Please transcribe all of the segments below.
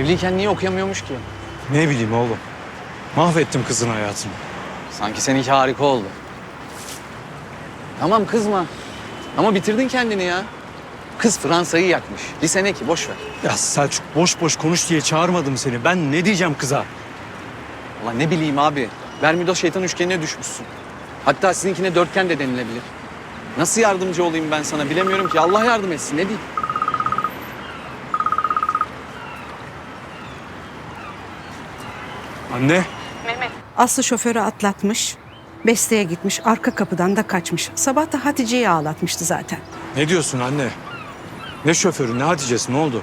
Evliyken niye okuyamıyormuş ki? Ne bileyim oğlum. Mahvettim kızın hayatını. Sanki seninki harika oldu. Tamam kızma. Ama bitirdin kendini ya. Kız Fransa'yı yakmış. Lise ne ki boş ver. Ya Selçuk boş boş konuş diye çağırmadım seni. Ben ne diyeceğim kıza? Allah ne bileyim abi. Bermuda şeytan üçgenine düşmüşsün. Hatta sizinkine dörtgen de denilebilir. Nasıl yardımcı olayım ben sana bilemiyorum ki. Allah yardım etsin ne diyeyim. Anne. Aslı şoförü atlatmış. Beste'ye gitmiş. Arka kapıdan da kaçmış. Sabah da Hatice'yi ağlatmıştı zaten. Ne diyorsun anne? Ne şoförü ne Hatice'si ne oldu?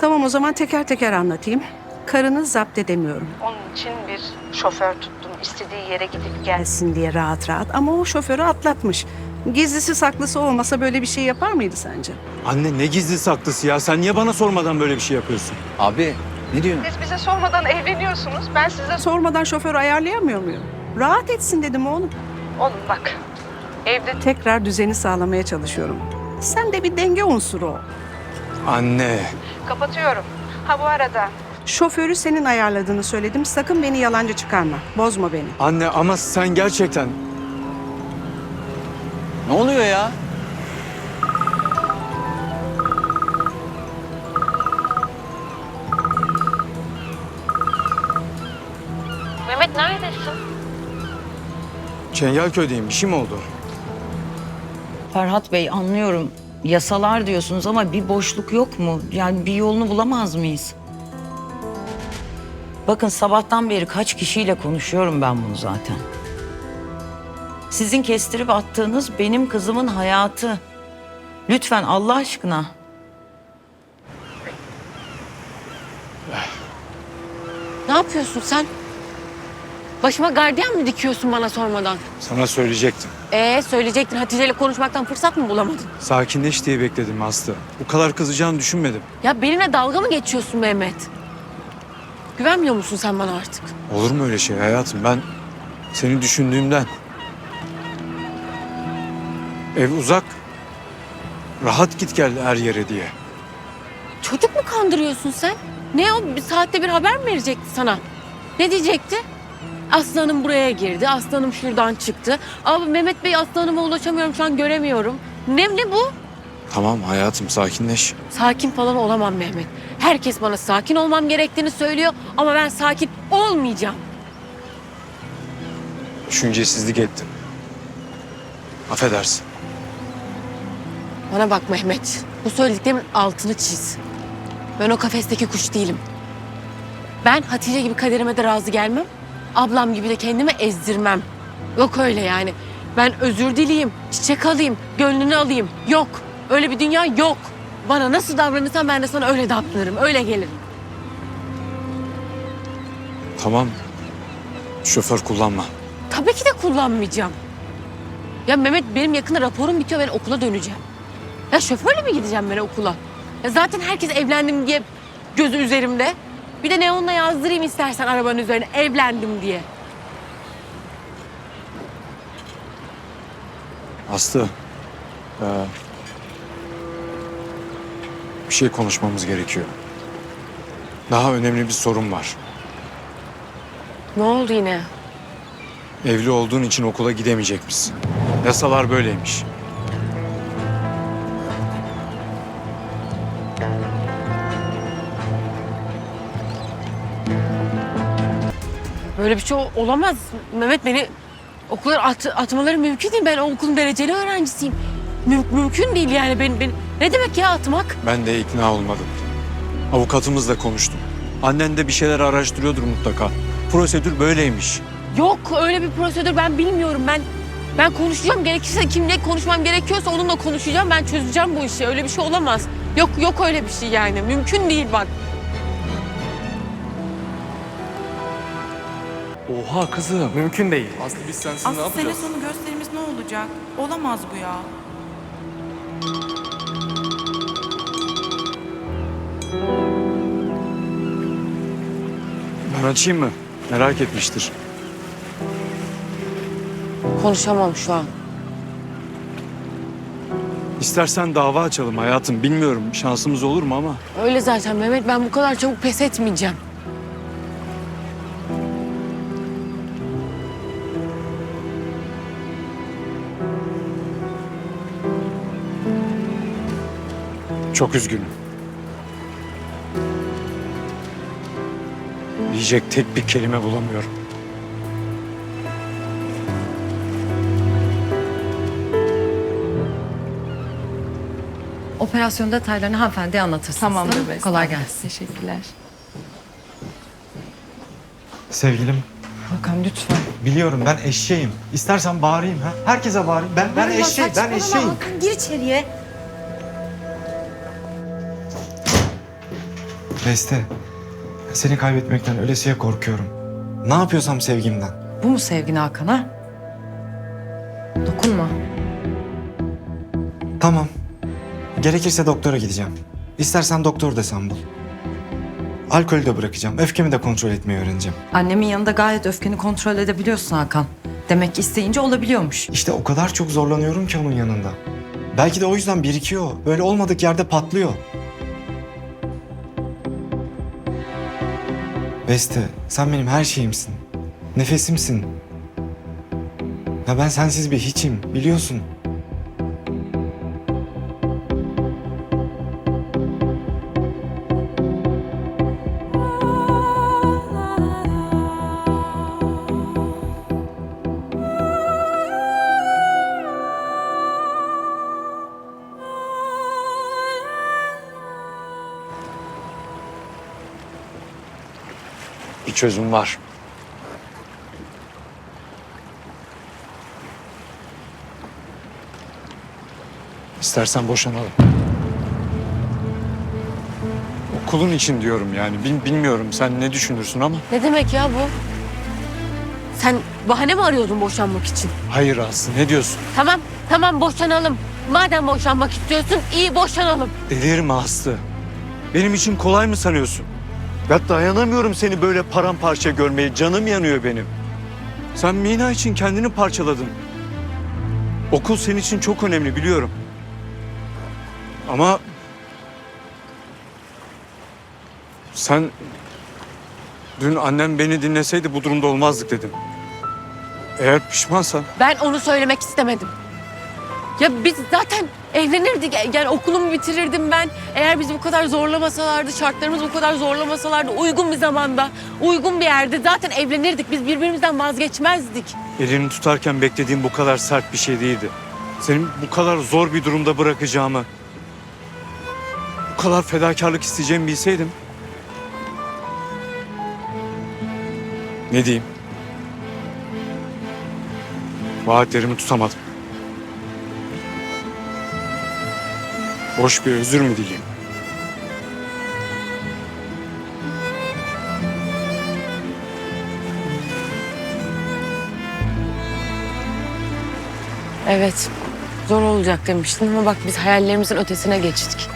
Tamam o zaman teker teker anlatayım. Karını zapt edemiyorum. Onun için bir şoför tuttum. İstediği yere gidip gelsin diye rahat rahat. Ama o şoförü atlatmış. Gizlisi saklısı olmasa böyle bir şey yapar mıydı sence? Anne ne gizli saklısı ya? Sen niye bana sormadan böyle bir şey yapıyorsun? Abi ne diyorsun? Siz bize sormadan evleniyorsunuz. Ben size sormadan şoför ayarlayamıyor muyum? Rahat etsin dedim oğlum. Oğlum bak. Evde tekrar düzeni sağlamaya çalışıyorum. Sen de bir denge unsuru ol. Anne. Kapatıyorum. Ha bu arada. Şoförü senin ayarladığını söyledim. Sakın beni yalancı çıkarma. Bozma beni. Anne ama sen gerçekten... Ne oluyor ya? Neredesin? Çengelköy'deyim. Bir şey mi oldu? Ferhat Bey anlıyorum. Yasalar diyorsunuz ama bir boşluk yok mu? Yani bir yolunu bulamaz mıyız? Bakın sabahtan beri kaç kişiyle konuşuyorum ben bunu zaten. Sizin kestirip attığınız benim kızımın hayatı. Lütfen Allah aşkına. Ne yapıyorsun sen? Başıma gardiyan mı dikiyorsun bana sormadan? Sana söyleyecektim. Ee söyleyecektin Hatice ile konuşmaktan fırsat mı bulamadın? Sakinleş diye bekledim Aslı. Bu kadar kızacağını düşünmedim. Ya benimle dalga mı geçiyorsun Mehmet? Güvenmiyor musun sen bana artık? Olur mu öyle şey hayatım? Ben seni düşündüğümden. Ev uzak. Rahat git gel her yere diye. Çocuk mu kandırıyorsun sen? Ne o bir saatte bir haber mi verecekti sana? Ne diyecekti? Aslanım buraya girdi, aslanım şuradan çıktı. Abi Mehmet Bey aslanıma ulaşamıyorum şu an göremiyorum. Ne, ne bu? Tamam hayatım sakinleş. Sakin falan olamam Mehmet. Herkes bana sakin olmam gerektiğini söylüyor ama ben sakin olmayacağım. Düşüncesizlik ettim. Affedersin. Bana bak Mehmet. Bu söylediklerimin altını çiz. Ben o kafesteki kuş değilim. Ben Hatice gibi kaderime de razı gelmem. Ablam gibi de kendimi ezdirmem. Yok öyle yani. Ben özür dileyeyim, çiçek alayım, gönlünü alayım. Yok. Öyle bir dünya yok. Bana nasıl davranırsan ben de sana öyle davranırım, öyle gelirim. Tamam. Şoför kullanma. Tabii ki de kullanmayacağım. Ya Mehmet benim yakında raporum bitiyor ben okula döneceğim. Ya şoförle mi gideceğim ben okula? Ya zaten herkes evlendim diye gözü üzerimde. Bir de neonla yazdırayım istersen arabanın üzerine evlendim diye. Aslı. ee, bir şey konuşmamız gerekiyor. Daha önemli bir sorun var. Ne oldu yine? Evli olduğun için okula gidemeyecekmişsin. Yasalar böyleymiş. Böyle bir şey ol- olamaz. Mehmet beni okula at, atmaları mümkün değil. Ben o okulun dereceli öğrencisiyim. Müm- mümkün değil yani. Ben, ben, ne demek ya atmak? Ben de ikna olmadım. Avukatımızla konuştum. Annen de bir şeyler araştırıyordur mutlaka. Prosedür böyleymiş. Yok öyle bir prosedür ben bilmiyorum. Ben ben konuşacağım gerekirse kimle konuşmam gerekiyorsa onunla konuşacağım. Ben çözeceğim bu işi. Öyle bir şey olamaz. Yok yok öyle bir şey yani. Mümkün değil bak. Oha kızım. Mümkün değil. Aslı biz sensiz ne Aslı sene yapacağız? sonu gösterimiz ne olacak? Olamaz bu ya. Ben açayım mı? Merak etmiştir. Konuşamam şu an. İstersen dava açalım hayatım. Bilmiyorum şansımız olur mu ama. Öyle zaten Mehmet ben bu kadar çabuk pes etmeyeceğim. Çok üzgünüm. Diyecek tek bir kelime bulamıyorum. Operasyon detaylarını hanımefendiye anlatırsınız. Tamamdır değil mi? Beste. Kolay gelsin. Teşekkürler. Sevgilim Hakan lütfen. biliyorum ben eşeğim. İstersen bağırayım ha. Herkese bağırayım. Ben ben eşeğim. Ben eşeğim. Hakan gir içeriye. Beste. Seni kaybetmekten ölesiye korkuyorum. Ne yapıyorsam sevgimden. Bu mu sevgin Hakan ha? Dokunma. Tamam. Gerekirse doktora gideceğim. İstersen doktor da sen bul. Alkolü de bırakacağım. Öfkemi de kontrol etmeyi öğreneceğim. Annemin yanında gayet öfkeni kontrol edebiliyorsun Hakan. Demek ki isteyince olabiliyormuş. İşte o kadar çok zorlanıyorum ki onun yanında. Belki de o yüzden birikiyor. Böyle olmadık yerde patlıyor. Beste, sen benim her şeyimsin. Nefesimsin. Ya ben sensiz bir hiçim, biliyorsun. Çözüm var. İstersen boşanalım. Okulun için diyorum yani. Bil- bilmiyorum sen ne düşünürsün ama. Ne demek ya bu? Sen bahane mi arıyordun boşanmak için? Hayır Aslı ne diyorsun? Tamam, tamam boşanalım. Madem boşanmak istiyorsun, iyi boşanalım. Delirme Aslı. Benim için kolay mı sanıyorsun? Ya dayanamıyorum seni böyle paramparça görmeye. Canım yanıyor benim. Sen Mina için kendini parçaladın. Okul senin için çok önemli biliyorum. Ama... Sen... Dün annem beni dinleseydi bu durumda olmazdık dedim. Eğer pişmansan Ben onu söylemek istemedim. Ya biz zaten evlenirdik. Yani okulumu bitirirdim ben. Eğer bizi bu kadar zorlamasalardı, şartlarımız bu kadar zorlamasalardı, uygun bir zamanda, uygun bir yerde zaten evlenirdik. Biz birbirimizden vazgeçmezdik. Elini tutarken beklediğim bu kadar sert bir şey değildi. Senin bu kadar zor bir durumda bırakacağımı, bu kadar fedakarlık isteyeceğimi bilseydim. Ne diyeyim? Vaatlerimi tutamadım. Boş bir özür mü dileyim? Evet, zor olacak demiştin ama bak biz hayallerimizin ötesine geçtik.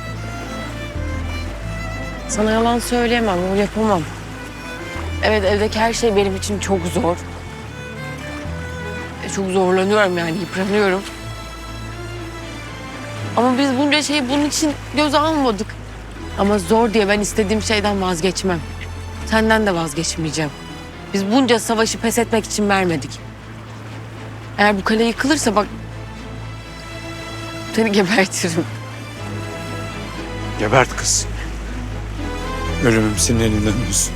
Sana yalan söyleyemem, bunu yapamam. Evet, evdeki her şey benim için çok zor. E, Çok zorlanıyorum yani, yıpranıyorum. Ama biz bunca şeyi bunun için göze almadık. Ama zor diye ben istediğim şeyden vazgeçmem. Senden de vazgeçmeyeceğim. Biz bunca savaşı pes etmek için vermedik. Eğer bu kale yıkılırsa bak... Seni gebertirim. Gebert kız. Ölümüm senin elinden olsun.